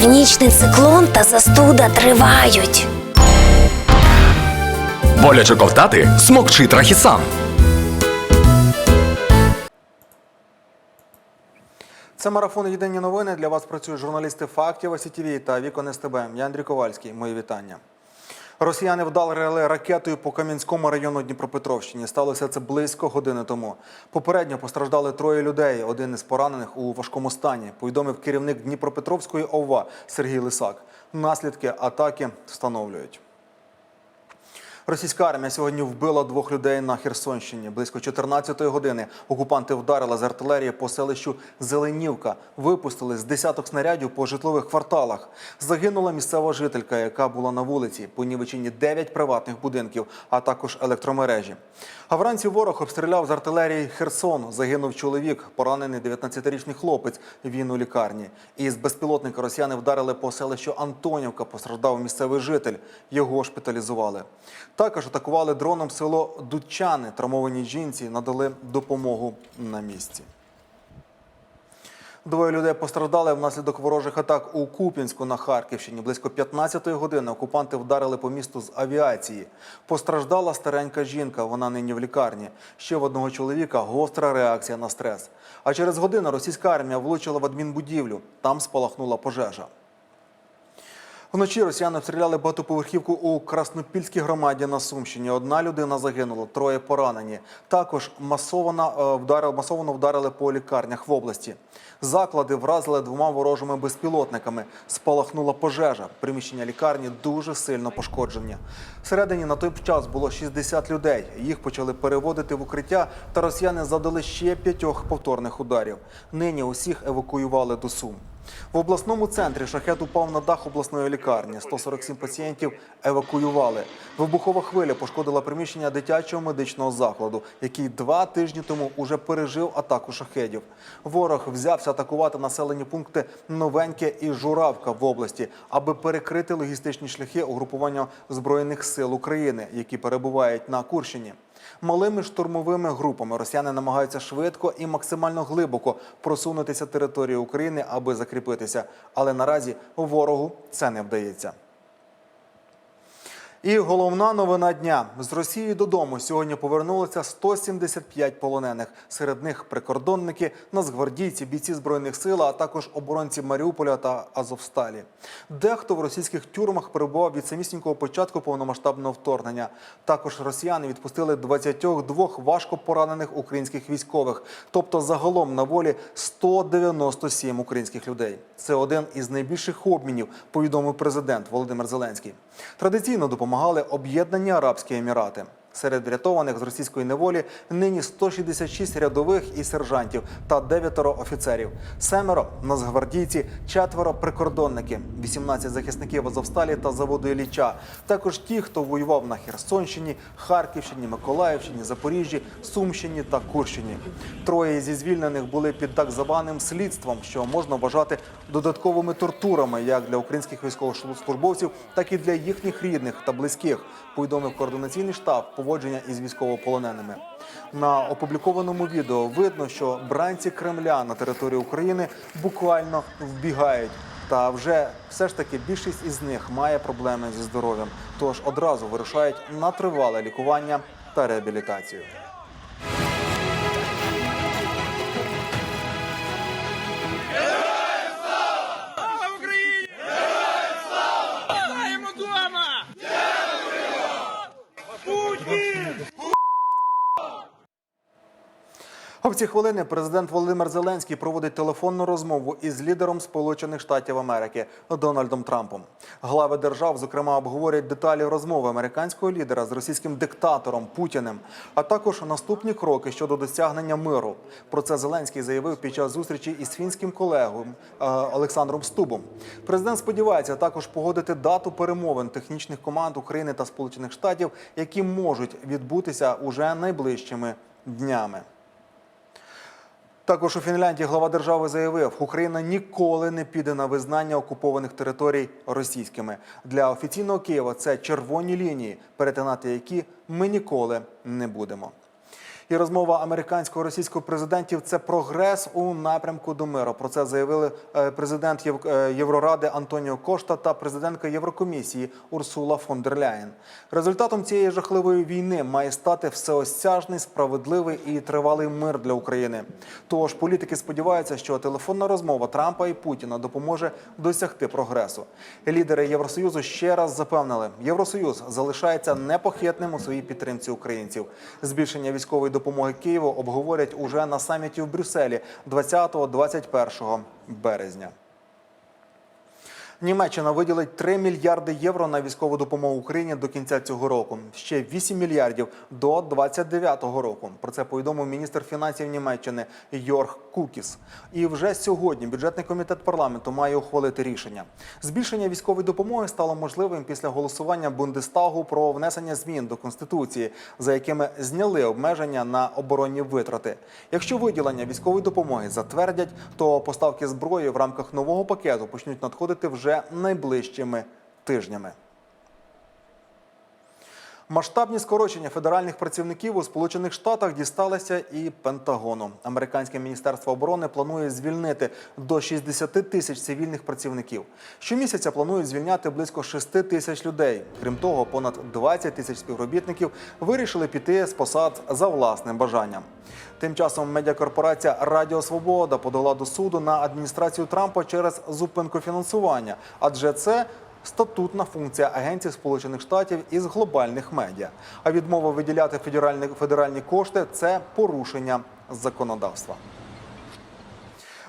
Північний циклон та застуда тривають. Боляче ковтати смокчи трахісан. Це марафон Єдині новини. Для вас працюють журналісти фактів ОСІТІВІ та Вікон СТБ. Я Андрій Ковальський. Мої вітання. Росіяни вдали ракетою по Кам'янському району Дніпропетровщині. Сталося це близько години тому. Попередньо постраждали троє людей. Один із поранених у важкому стані. Повідомив керівник Дніпропетровської ОВА Сергій Лисак. Наслідки атаки встановлюють. Російська армія сьогодні вбила двох людей на Херсонщині. Близько 14-ї години окупанти вдарили з артилерії по селищу Зеленівка. Випустили з десяток снарядів по житлових кварталах. Загинула місцева жителька, яка була на вулиці. Понівечені 9 приватних будинків, а також електромережі. А вранці ворог обстріляв з артилерії Херсон. Загинув чоловік, поранений 19-річний хлопець. Він у лікарні. Із безпілотника росіяни вдарили по селищу Антонівка. Постраждав місцевий житель. Його шпиталізували. Також атакували дроном село Дудчани. Травмованій жінці надали допомогу на місці. Двоє людей постраждали внаслідок ворожих атак у Куп'янську на Харківщині. Близько 15-ї години окупанти вдарили по місту з авіації. Постраждала старенька жінка, вона нині в лікарні. Ще в одного чоловіка гостра реакція на стрес. А через годину російська армія влучила в адмінбудівлю. Там спалахнула пожежа. Вночі росіяни обстріляли багатоповерхівку у Краснопільській громаді на Сумщині. Одна людина загинула, троє поранені. Також масовано, е, вдарили, масово вдарили по лікарнях в області. Заклади вразили двома ворожими безпілотниками. Спалахнула пожежа. Приміщення лікарні дуже сильно пошкоджені. Всередині на той час було 60 людей. Їх почали переводити в укриття, та росіяни завдали ще п'ятьох повторних ударів. Нині усіх евакуювали до Сум. В обласному центрі шахет упав на дах обласної лікарні. 147 пацієнтів евакуювали. Вибухова хвиля пошкодила приміщення дитячого медичного закладу, який два тижні тому уже пережив атаку шахедів. Ворог взявся атакувати населені пункти Новеньке і Журавка в області, аби перекрити логістичні шляхи угрупування збройних сил України, які перебувають на Курщині. Малими штурмовими групами росіяни намагаються швидко і максимально глибоко просунутися територією України, аби закріпитися. Але наразі ворогу це не вдається. І головна новина дня з Росії додому сьогодні повернулося 175 полонених. Серед них прикордонники, нацгвардійці, бійці збройних сил, а також оборонці Маріуполя та Азовсталі. Дехто в російських тюрмах перебував від самісінького початку повномасштабного вторгнення. Також росіяни відпустили 22 важко поранених українських військових, тобто загалом на волі 197 українських людей. Це один із найбільших обмінів, повідомив президент Володимир Зеленський. Традиційно допомагали об'єднані Арабські Емірати. Серед врятованих з російської неволі нині 166 рядових і сержантів та дев'ятеро офіцерів, семеро нацгвардійці, четверо прикордонники, 18 захисників Азовсталі та заводу Ілліча. Також ті, хто воював на Херсонщині, Харківщині, Миколаївщині, Запоріжжі, Сумщині та Курщині. Троє зі звільнених були під так званим слідством, що можна вважати додатковими тортурами як для українських військовослужбовців, так і для їхніх рідних та близьких. Повідомив координаційний штаб поводження із військовополоненими. На опублікованому відео видно, що бранці Кремля на території України буквально вбігають. Та вже все ж таки більшість із них має проблеми зі здоров'ям, тож одразу вирушають на тривале лікування та реабілітацію. А в ці хвилини президент Володимир Зеленський проводить телефонну розмову із лідером Сполучених Штатів Америки Дональдом Трампом. Глави держав, зокрема, обговорять деталі розмови американського лідера з російським диктатором Путіним, а також наступні кроки щодо досягнення миру. Про це Зеленський заявив під час зустрічі із фінським колегою е, Олександром Стубом. Президент сподівається також погодити дату перемовин технічних команд України та Сполучених Штатів, які можуть відбутися уже найближчими днями. Також у Фінляндії глава держави заявив, Україна ніколи не піде на визнання окупованих територій російськими. Для офіційного Києва це червоні лінії, перетинати які ми ніколи не будемо. І розмова американсько-російського президентів це прогрес у напрямку до миру. Про це заявили е, президент е, Євроради Антоніо Кошта та президентка Єврокомісії Урсула фон дер Ляєн. Результатом цієї жахливої війни має стати всеосяжний, справедливий і тривалий мир для України. Тож політики сподіваються, що телефонна розмова Трампа і Путіна допоможе досягти прогресу. Лідери Євросоюзу ще раз запевнили, Євросоюз залишається непохитним у своїй підтримці українців. Збільшення військової допомоги Києву обговорять уже на саміті в Брюсселі 20-21 березня. Німеччина виділить 3 мільярди євро на військову допомогу Україні до кінця цього року. Ще 8 мільярдів до 29-го року. Про це повідомив міністр фінансів Німеччини Йорг Кукіс. І вже сьогодні бюджетний комітет парламенту має ухвалити рішення. Збільшення військової допомоги стало можливим після голосування Бундестагу про внесення змін до конституції, за якими зняли обмеження на оборонні витрати. Якщо виділення військової допомоги затвердять, то поставки зброї в рамках нового пакету почнуть надходити вже найближчими тижнями. Масштабні скорочення федеральних працівників у Сполучених Штатах дісталися і Пентагону. Американське міністерство оборони планує звільнити до 60 тисяч цивільних працівників. Щомісяця планують звільняти близько 6 тисяч людей. Крім того, понад 20 тисяч співробітників вирішили піти з посад за власним бажанням. Тим часом медіакорпорація Радіо Свобода подала до суду на адміністрацію Трампа через зупинку фінансування, адже це статутна функція агенції Сполучених Штатів із глобальних медіа. А відмова виділяти федеральні, федеральні кошти це порушення законодавства.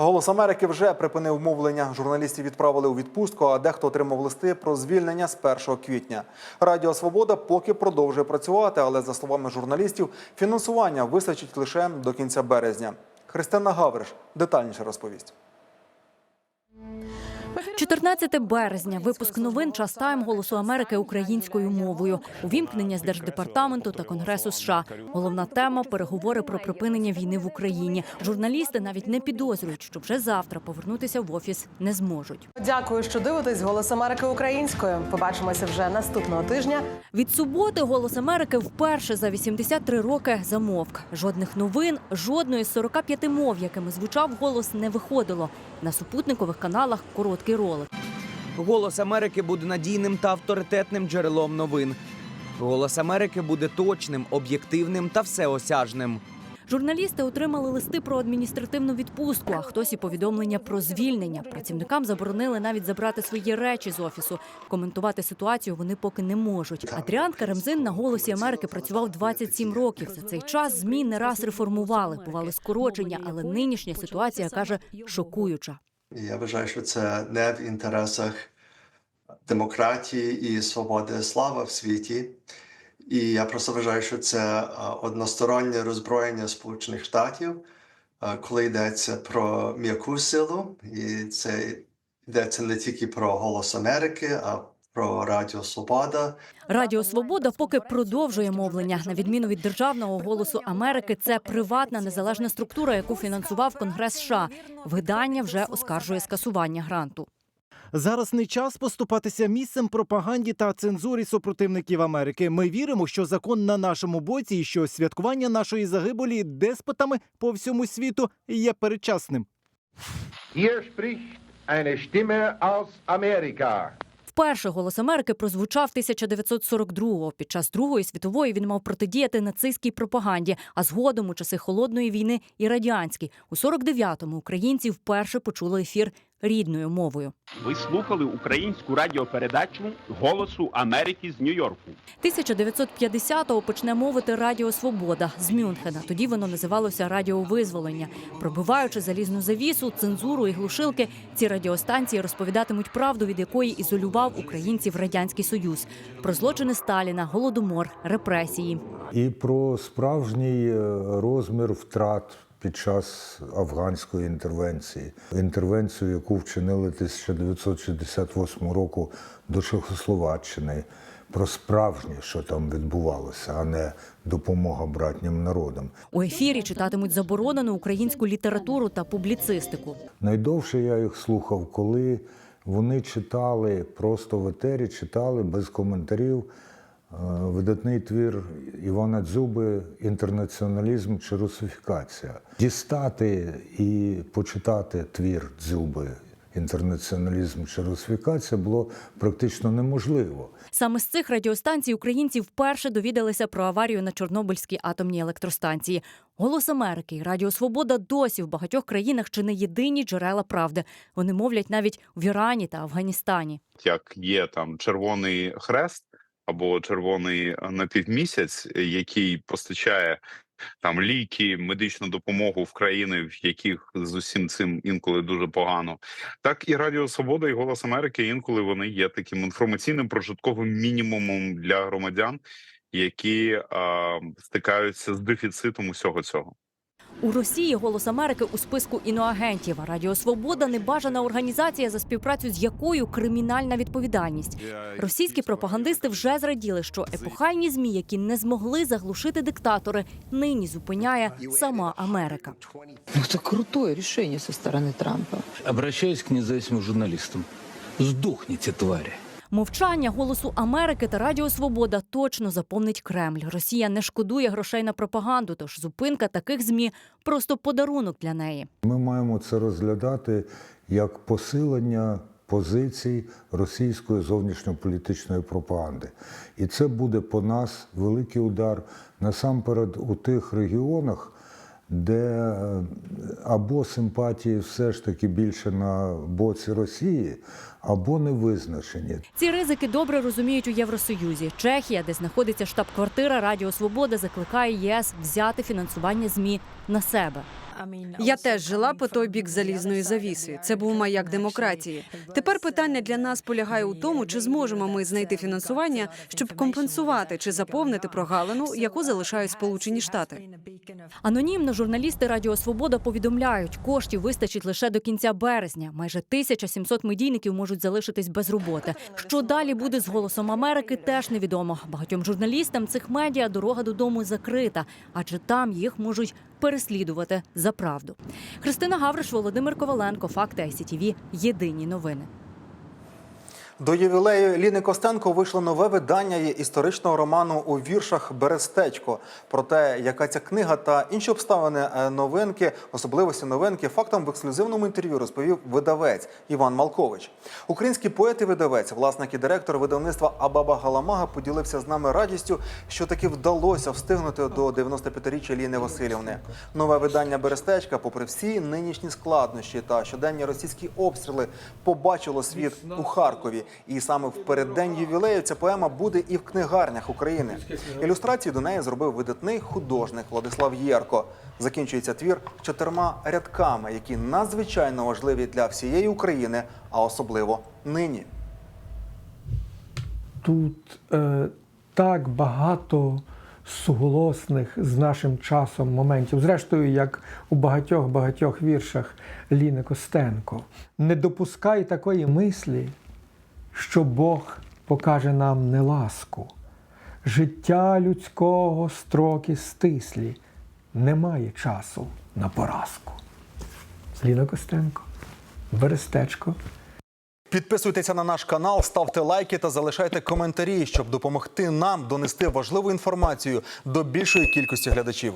Голос Америки вже припинив мовлення. Журналістів відправили у відпустку, а дехто отримав листи про звільнення з 1 квітня. Радіо Свобода поки продовжує працювати, але за словами журналістів, фінансування вистачить лише до кінця березня. Христина Гавриш детальніше розповість. 14 березня. Випуск новин «Час Тайм» Голосу Америки українською мовою. Увімкнення з Держдепартаменту та Конгресу США. Головна тема переговори про припинення війни в Україні. Журналісти навіть не підозрюють, що вже завтра повернутися в офіс не зможуть. Дякую, що дивитесь «Голос Америки українською. Побачимося вже наступного тижня. Від суботи голос Америки вперше за 83 роки замовк. Жодних новин, жодної з 45 мов, якими звучав голос, не виходило. На супутникових каналах короткий ролик. Голос Америки буде надійним та авторитетним джерелом новин. Голос Америки буде точним, об'єктивним та всеосяжним. Журналісти отримали листи про адміністративну відпустку, а хтось і повідомлення про звільнення. Працівникам заборонили навіть забрати свої речі з офісу. Коментувати ситуацію вони поки не можуть. Адріан Карамзин на голосі Америки працював 27 років. За цей час змі не раз реформували, бували скорочення, але нинішня ситуація каже шокуюча. Я вважаю, що це не в інтересах демократії і свободи слава в світі. І я просто вважаю, що це одностороннє роззброєння Сполучених Штатів, коли йдеться про м'яку силу, і це йдеться не тільки про голос Америки, а про Радіо Свобода. Радіо Свобода поки продовжує мовлення. На відміну від державного голосу Америки, це приватна незалежна структура, яку фінансував Конгрес США. Видання вже оскаржує скасування гранту. Зараз не час поступатися місцем пропаганді та цензурі супротивників Америки. Ми віримо, що закон на нашому боці і що святкування нашої загибелі деспотами по всьому світу є передчасним. Hier spricht eine Stimme aus Amerika. Вперше голос Америки прозвучав 1942-го. Під час Другої світової він мав протидіяти нацистській пропаганді, а згодом у часи холодної війни і радянській. У 49-му українці вперше почули ефір рідною мовою. Ви слухали українську радіопередачу Голосу Америки з Нью-Йорку. 1950-го почне мовити Радіо Свобода з Мюнхена. Тоді воно називалося Радіо Визволення. Пробиваючи залізну завісу, цензуру і глушилки, ці радіостанції розповідатимуть правду, від якої ізолював українців радянський союз, про злочини Сталіна, голодомор, репресії. і про справжній е, розмір втрат під час афганської інтервенції, інтервенцію, яку вчинили 1968 року до Чехословаччини, про справжнє, що там відбувалося, а не допомога братнім народам. У ефірі читатимуть заборонену українську літературу та публіцистику. Найдовше я їх слухав, коли вони читали просто в етері, читали без коментарів видатний твір Івана Дзюби Інтернаціоналізм чи русифікація. Дістати і почитати твір Дзюби Інтернаціоналізм чи русифікація було практично неможливо. Саме з цих радіостанцій українці вперше довідалися про аварію на Чорнобильській атомній електростанції. Голос Америки і Радіо Свобода досі в багатьох країнах чи не єдині джерела правди. Вони мовлять навіть в Ірані та Афганістані. як є там Червоний Хрест або Червоний напівмісяць, який постачає там ліки, медичну допомогу в країни, в яких з усім цим інколи дуже погано, так і Радіо Свобода і Голос Америки інколи вони є таким інформаційним прожитковим мінімумом для громадян, які а, стикаються з дефіцитом усього цього. У Росії голос Америки у списку іноагентів. а Радіо Свобода небажана організація, за співпрацю з якою кримінальна відповідальність. Російські пропагандисти вже зраділи, що епохальні змі, які не змогли заглушити диктатори, нині зупиняє сама Америка. Ну, это крутое решение со стороны Трампа. Обращаюсь к независимым журналистам. Сдохните, твари. Мовчання голосу Америки та Радіо Свобода точно заповнить Кремль. Росія не шкодує грошей на пропаганду, тож зупинка таких змі просто подарунок для неї. Ми маємо це розглядати як посилення позицій російської зовнішньополітичної пропаганди. І це буде по нас великий удар насамперед у тих регіонах, де е, або симпатії все ж таки більше на боці Росії, або не визначені. Ці ризики добре розуміють у Євросоюзі. Чехія, де знаходиться штаб-квартира Радіо Свобода, закликає ЄС взяти фінансування змі на себе. Я теж жила по той бік залізної завіси. Це був маяк демократії. Тепер питання для нас полягає у тому, чи зможемо ми знайти фінансування, щоб компенсувати чи заповнити прогалину, яку залишають Сполучені Штати. Анонімно журналісти Радіо Свобода повідомляють, коштів вистачить лише до кінця березня. Майже 1700 медійників можуть залишитись без роботи. Що далі буде з голосом Америки, теж невідомо. Багатьом журналістам цих медіа дорога додому закрита, адже там їх можуть переслідувати за правду. Христина Гавриш, Володимир Коваленко, Факти ICTV. Єдині новини. До ювілею Ліни Костенко вийшло нове видання її історичного роману у віршах Берестечко. Про те, яка ця книга та інші обставини е, новинки, особливості новинки, фактом в ексклюзивному інтерв'ю розповів видавець Іван Малкович. Український поет і видавець, власник і директор видавництва Абаба Галамага поділився з нами радістю, що таки вдалося встигнути до 95-річчя Ліни Васильівни. Нове видання Берестечка, попри всі нинішні складнощі та щоденні російські обстріли, побачило світ у Харкові. І саме в переддень ювілею ця поема буде і в книгарнях України. Ілюстрації до неї зробив видатний художник Владислав Єрко. Закінчується твір чотирма рядками, які надзвичайно важливі для всієї України, а особливо нині. Тут е, так багато суголосних з нашим часом моментів. Зрештою, як у багатьох багатьох віршах Ліни Костенко. Не допускай такої мислі, що Бог покаже нам неласку. Життя людського строки стислі, немає часу на поразку. Ліна Костенко, Берестечко. Підписуйтеся на наш канал, ставте лайки та залишайте коментарі, щоб допомогти нам донести важливу інформацію до більшої кількості глядачів.